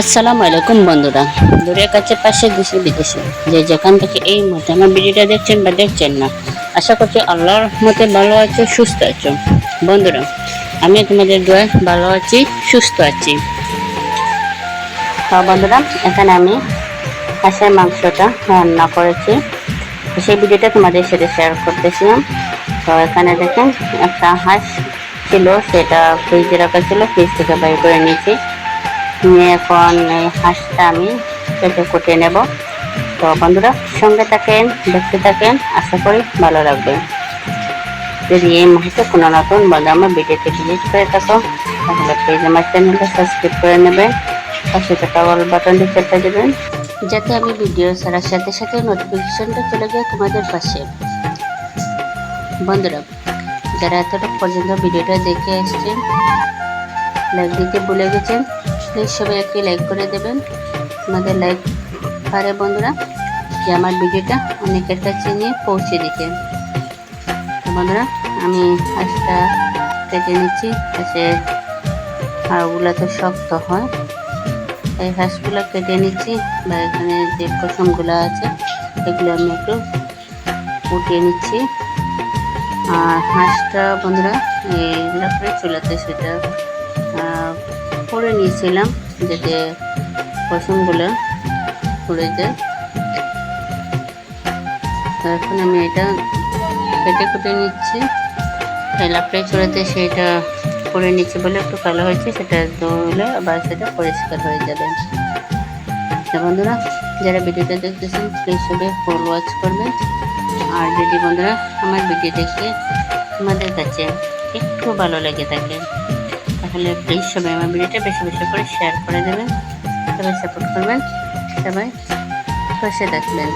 আসসালামু আলাইকুম বন্ধুরা। দূরের কাছে পাশে দেশে বিদেশে। যে যেখান থেকে এই মুহূর্তে আমার ভিডিওটা দেখছেন বা দেখছেন না, আশা করছি আল্লাহর মতে ভালো আছো, সুস্থ আছো। বন্ধুরা, আমি তোমাদের দোয়া ভালো আছি, সুস্থ আছি। তো বন্ধুরা, এখানে আমি হাঁসের মাংসটা রান্না করেছি। সেই ভিডিওটা তোমাদের সাথে শেয়ার করতেছিলাম। তো এখানে দেখেন একটা হাঁস ছিল, সেটা ফ্রিজে রাখা ছিল ফ্রিজ থেকে বাইর করে নিয়েছি। নিয়ে এখন এই হাঁসটা আমি কেটে কুটে নেব। তো বন্ধুরা, সঙ্গে থাকেন, দেখতে থাকেন, আশা করি ভালো লাগবে। যদি এই মুহূর্তে কোনো নতুন বন্ধু আমার ভিডিওতে ভিজিট করে থাকো, তাহলে প্লিজ আমার চ্যানেলটা সাবস্ক্রাইব করে নেবেন পাশে থাকা অল বাটনটি চেপে দেবেন, যাতে আমি ভিডিও ছাড়ার সাথে সাথে নোটিফিকেশনটা চলে যায় তোমাদের পাশে। বন্ধুরা, যারা এতটা পর্যন্ত ভিডিওটা দেখে আসছেন লাইক দিতে ভুলে গেছেন প্লিজ সবাই একটি লাইক করে দেবেন। আমাদের লাইক পারে বন্ধুরা, যে আমার ভিডিওটা অনেকের কাছে নিয়ে পৌঁছে দিতে। বন্ধুরা, আমি হাঁসটা কেটে নিচ্ছি হাঁসে হাড়গুলো তো শক্ত হয়। এই হাঁসগুলো কেটে নিচ্ছি, বা এখানে যে পশমগুলো আছে, এগুলো আমি একটু উঠিয়ে নিচ্ছি। আর হাঁসটা বন্ধুরা, এই লাকড়ির চুলাতে সেটা করে নিয়েছিলাম যাতে পশমগুলো পড়ে যায়। এখন আমি এটা কেটে কুটে নিচ্ছি। লাকড়ির চুলাতে সেটা করে নিচ্ছি বলে একটু কালো হয়েছে, সেটা ধরলে আবার সেটা পরিষ্কার হয়ে যাবে। বন্ধুরা, যারা ভিডিওটা দেখতেছেন প্লিজ সবাই ফুল ওয়াচ করবেন। আর যদি বন্ধুরা আমার ভিডিও দেখে তোমাদের কাছে একটু ভালো লেগে থাকে তাহলে প্লিজ সবাই আমার ভিডিওটা বেশি বেশি করে শেয়ার করে দেবেন। সবাই সাপোর্ট করবেন। সবাই পাশে থাকবেন।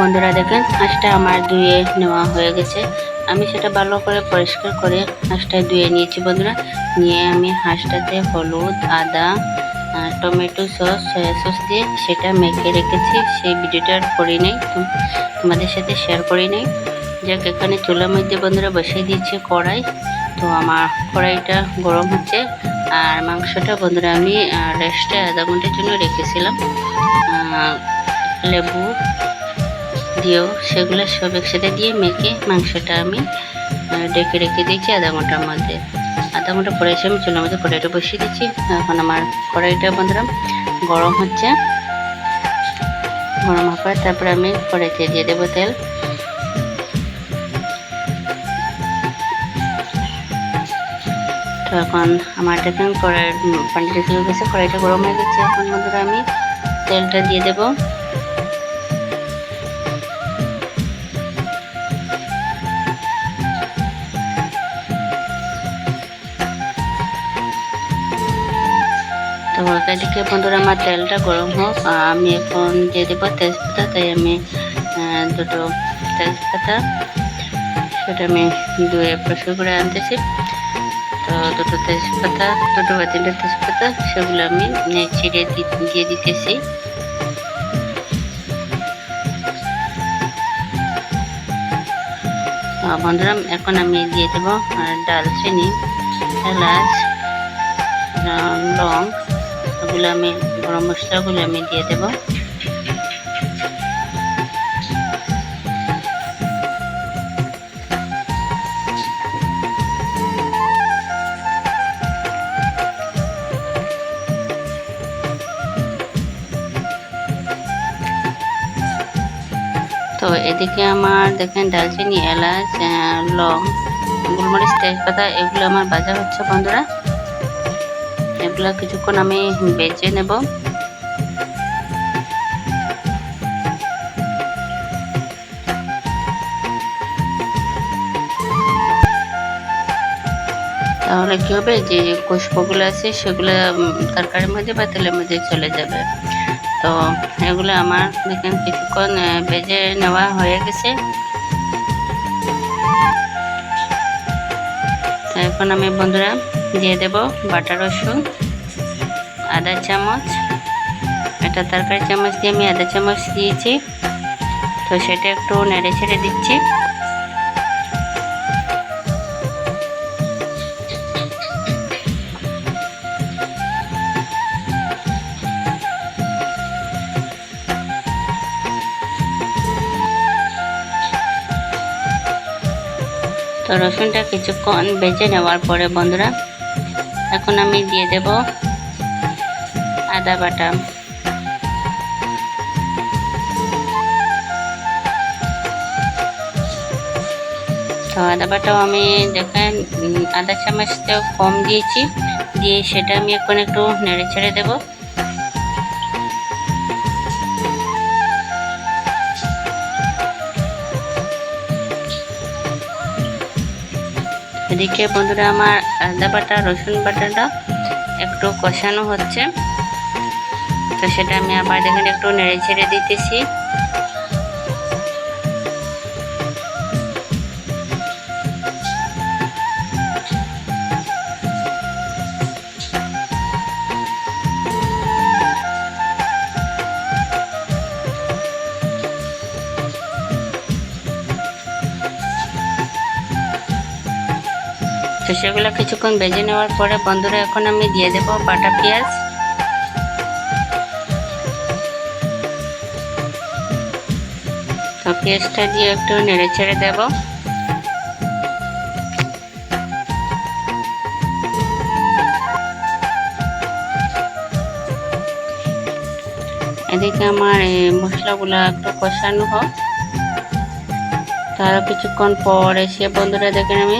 বন্ধুরা দেখেন, হাঁসটা আমার ধুয়ে নেওয়া হয়ে গেছে। আমি সেটা ভালো করে পরিষ্কার করে হাঁসটা ধুয়ে নিয়েছি বন্ধুরা। নিয়ে আমি হাঁসটাতে হলুদ, আদা টমেটো সস, সয়া সস দিয়ে সেটা মেখে রেখেছি। সেই ভিডিওটা আর করি নাই, তো তোমাদের সাথে শেয়ার করি নাই। যাক, এখানে চুলার মধ্যে বন্ধুরা বসিয়ে দিয়েছি কড়াই। তো আমার কড়াইটা গরম হচ্ছে, আর মাংসটা বন্ধুরা আমি রেস্টে আধা ঘণ্টার জন্য রেখেছিলাম। লেবু দিয়েও সেগুলো সব একসাথে দিয়ে মেখে মাংসটা আমি ডেকে রেখে দিয়েছি আধা ঘণ্টার মধ্যে। আধা ঘণ্টা পরে এসে আমি চুলার মধ্যে কড়াইটা বসিয়ে দিচ্ছি। এখন আমার কড়াইটা বন্ধুরা গরম হচ্ছে। গরম হওয়ার পর তারপরে আমি কড়াইতে দিয়ে দেবো তেল। তো এখন আমার দেখেন কড়াই পানিটা শুরু গেছে, কড়াইটা গরম হয়ে গেছে। এখন বন্ধুরা আমি তেলটা দিয়ে দেবো। এদিকে বন্ধুরা আমার তেলটা গরম হোক আমি এখন দিয়ে দেবো তেজপাতা। তাই আমি দুটো তেজপাতা, সেটা আমি ধুয়ে পরিষ্কার করে আনতেছি। তো দুটো তেজপাতা, দুটো বা তিনটে তেজপাতা, সেগুলো আমি ছিঁড়ে দিয়ে দিতেছি। বন্ধুরা, এখন আমি দিয়ে দেবো ডালচিনি, এলাচ লং। ওগুলো আমি গরম মশলাগুলো আমি দিয়ে দেবো। তো এদিকে আমার দেখেন দালচিনি এলাচ লং, গোলমরিচ, তেজপাতা, এগুলো আমার বাজার হচ্ছে বন্ধুরা। এগুলো কিছুক্ষণ আমি বেজে নেব। তাহলে কি হবে? যে পুষ্পগুলো আছে, সেগুলো তরকারির মধ্যে বা তেলের মধ্যে চলে যাবে। তো এগুলো আমার দেখেন কিছুক্ষণ বেজে নেওয়া হয়ে গেছে। এখন আমি বন্ধুরা দিয়ে দেব, বাটা রসুন, আদা চামচ। একটা তরকারি চামচ দিয়ে আমি আদা চামচ দিয়েছি। তো সেটা একটু নেড়ে ছেড়ে দিচ্ছি। তো রসুনটা কিছুক্ষণ বেজে নেওয়ার পরে বন্ধুরা এখন আমি দিয়ে দেব আদা বাটা। তো আদা বাটাও আমি দেখেন আদা চামচ কম দিয়েছি, দিয়ে সেটা আমি এখন একটু নেড়ে ছেড়ে দেবো। এদিকে বন্ধুরা আমার আদা বাটা, রসুন বাটাটা একটু কষানো হচ্ছে। তো সেটা আমি আবার দেখেন একটু নেড়ে ছেড়ে দিতেছি। সেগুলো কিছুক্ষণ বেজে নেওয়ার পরে বন্ধুরা, এখন আমি দিয়ে দেব বাটা পেঁয়াজ। তো পেঁয়াজটা দিয়ে একটু নেড়ে ছেড়ে দেব। এদিকে আমার এই মশলাগুলো একটু কষানো হোক। তারও কিছুক্ষণ পর এসে বন্ধুরা দেখেন আমি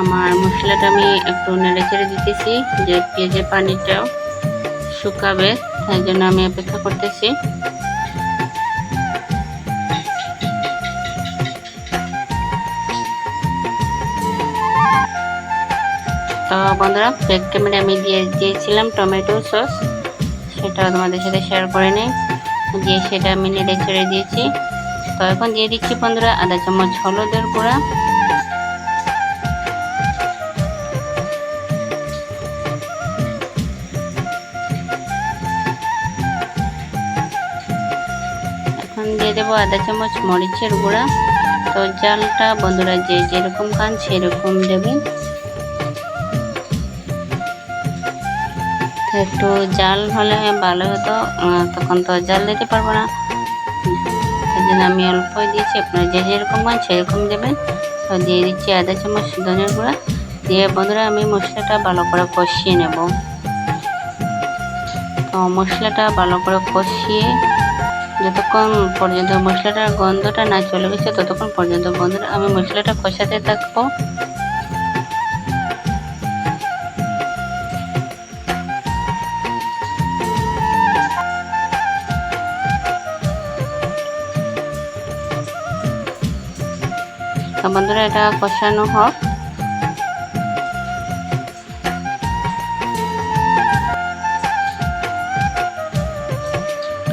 আমার মশলাটা আমি একটু নেড়ে চেড়ে দিতেছি, যে পেঁয়াজের পানিটাও শুকাবে, তাই জন্য আমি অপেক্ষা করতেছি। তো বন্ধুরা ব্যাক ক্যামেরা আমি দিয়ে দিয়েছিলাম টমেটো সস। সেটা তোমাদের সাথে শেয়ার করে নেই। দিয়ে সেটা আমি নেড়ে ছেড়ে দিয়েছি। তো এখন দিয়ে দিচ্ছি বন্ধুরা আধা চামচ, হলুদের গুঁড়া। দেবো আধা চামচ, মরিচের গুঁড়া। তো জালটা বন্ধুরা যে যেরকম খান সেরকম দেবেন। একটু জাল হলে ভালো হতো তখন তো জাল দিতে পারব না। জন্য আমি অল্প দিয়েছি, আপনারা যে যেরকম খান সেরকম দেবেন। তো দিয়ে দিচ্ছি আধা চামচ, ধনের গুঁড়া। দিয়ে বন্ধুরা আমি মশলাটা ভালো করে কষিয়ে নেব। তো মশলাটা ভালো করে কষিয়ে যতক্ষণ পর্যন্ত মশলাটার গন্ধটা না চলে গেছে, ততক্ষণ পর্যন্ত বন্ধুরা আমি মশলাটা কষাতে থাকব। বন্ধুরা, এটা কষানো হোক।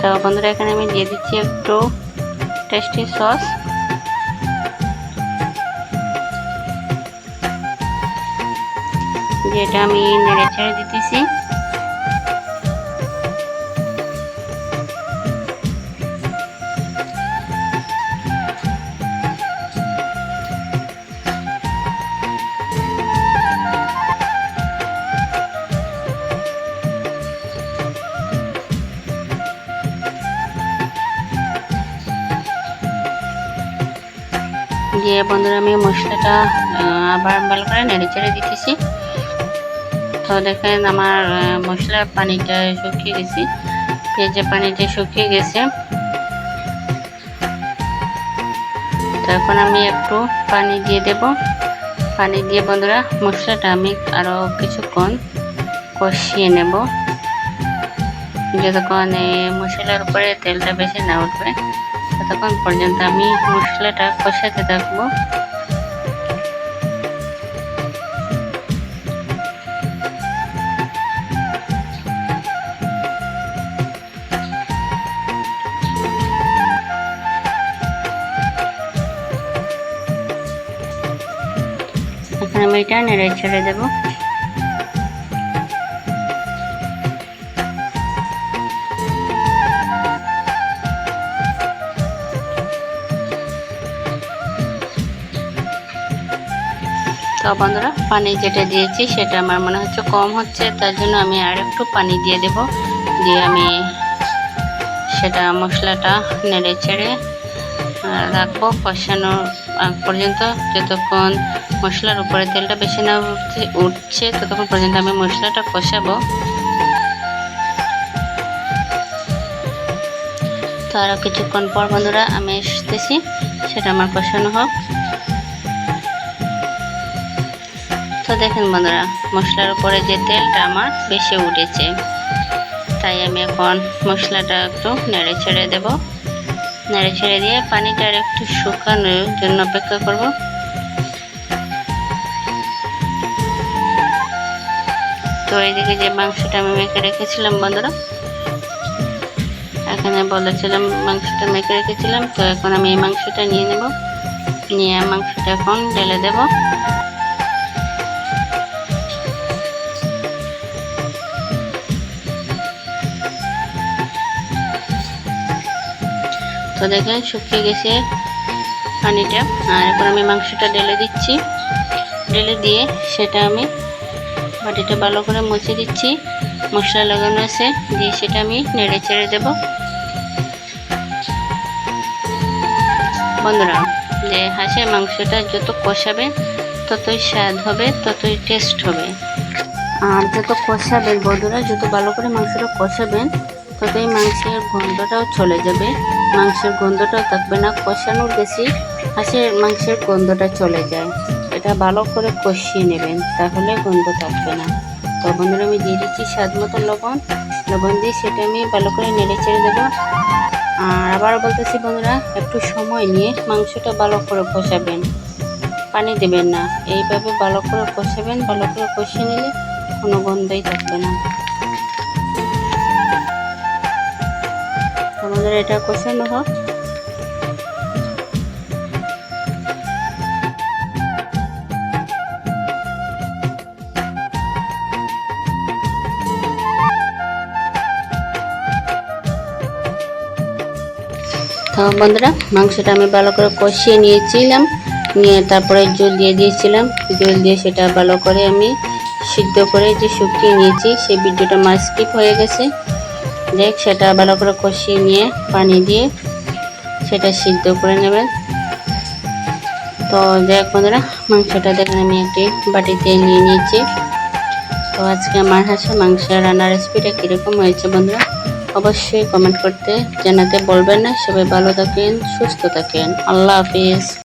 তো বন্ধুরা এখানে আমি দিয়ে দিচ্ছি একটু টেস্টি সস যেটা আমি নেড়ে ছেড়ে বন্ধুরা, আমি মশলাটা আবার ভালো করে নেড়ে চেড়ে দিতেছি। তো দেখেন আমার মশলার পানিটা শুকিয়ে গেছে। পেঁয়াজের পানিটা শুকিয়ে গেছে। তো এখন আমি একটু পানি দিয়ে দেব। পানি দিয়ে বন্ধুরা, মশলাটা আমি আরও কিছুক্ষণ কষিয়ে নেব। যতক্ষণ মশলার উপরে তেলটা বেশি না উঠবে। ততক্ষণ পর্যন্ত আমি মশলাটা কষাতে থাকব। এখন আমি এটা নেড়ে ছেড়ে দেবো। তো বন্ধুরা পানি যেটা দিয়েছি সেটা আমার মনে হচ্ছে কম হচ্ছে, তার জন্য আমি আর একটু পানি দিয়ে দেব। দিয়ে আমি সেটা মশলাটা নেড়ে ছেড়ে রাখব। কষানো পর্যন্ত যতক্ষণ মশলার উপরে তেলটা বেশি না উঠছে উঠছে, ততক্ষণ পর্যন্ত আমি মশলাটা কষাবো। তো আরও কিছুক্ষণ পর বন্ধুরা আমি এসতেছি সেটা আমার কষানো হোক। তো দেখেন বন্ধুরা, মশলার উপরে যে তেলটা আমার বেশি উঠেছে, তাই আমি এখন মশলাটা একটু নেড়ে ছেড়ে দেব। নেড়ে ছেড়ে দিয়ে পানিটা আর একটু শুকানোর জন্য অপেক্ষা করব। তো এইদিকে যে মাংসটা আমি মেখে রেখেছিলাম বন্ধুরা, এখানে বলেছিলাম মাংসটা মেখে রেখেছিলাম, তো এখন আমি এই মাংসটা নিয়ে নেব। নিয়ে মাংসটা এখন ঢেলে দেবো। তো দেখেন শুকিয়ে গেছে পানিটা। আর এখন আমি মাংসটা ঢেলে দিচ্ছি। ঢেলে দিয়ে সেটা আমি বাটিটা ভালো করে মুছে দিচ্ছি। মশলা লাগানো আছে, দিয়ে সেটা আমি নেড়ে ছেড়ে দেব। বন্ধুরা, যে হাঁসের মাংসটা যত কষাবেন ততই স্বাদ হবে, ততই টেস্ট হবে। আর যত কষাবেন বন্ধুরা, যত ভালো করে মাংসটা কষাবেন ততই মাংসের গন্ধটাও চলে যাবে। মাংসের গন্ধটাও থাকবে না, কষানোর বেশি হাঁসের মাংসের গন্ধটা চলে যায়। এটা ভালো করে কষিয়ে নেবেন, তাহলে গন্ধ থাকবে না। তো বন্ধুরা, আমি দিয়ে দিচ্ছি স্বাদ মতো লবণ। লবণ দিয়ে সেটা আমি ভালো করে নেড়ে চেড়ে দেবো। আর আবার বলতেছি বন্ধুরা, একটু সময় নিয়ে মাংসটা ভালো করে কষাবেন। পানি দেবেন না, এইভাবে ভালো করে কষাবেন, ভালো করে কষিয়ে নিলে কোনো গন্ধই থাকবে না। এবার এটা কষানো হোক। তো বন্ধুরা, মাংসটা আমি ভালো করে কষিয়ে নিয়েছিলাম। নিয়ে তারপরে জল দিয়ে দিয়েছিলাম। জল দিয়ে সেটা ভালো করে আমি সিদ্ধ করে যে শুকিয়ে নিয়েছি, সেই ভিডিওটা মাস্কিপ হয়ে গেছে। দেখ সেটা ভালো করে কষিয়ে নিয়ে পানি দিয়ে সেটা সিদ্ধ করে নেবেন। তো দেখ বন্ধুরা, মাংসটা দেখেন আমি একটি বাটিতে নিয়ে নিয়েছি। তো আজকে আমার হাঁসের মাংসের রান্নার রেসিপিটা কীরকম হয়েছে বন্ধুরা, অবশ্যই কমেন্ট করতে জানাতে বলবেন না। সবাই ভালো থাকেন, সুস্থ থাকেন। আল্লাহ হাফিজ।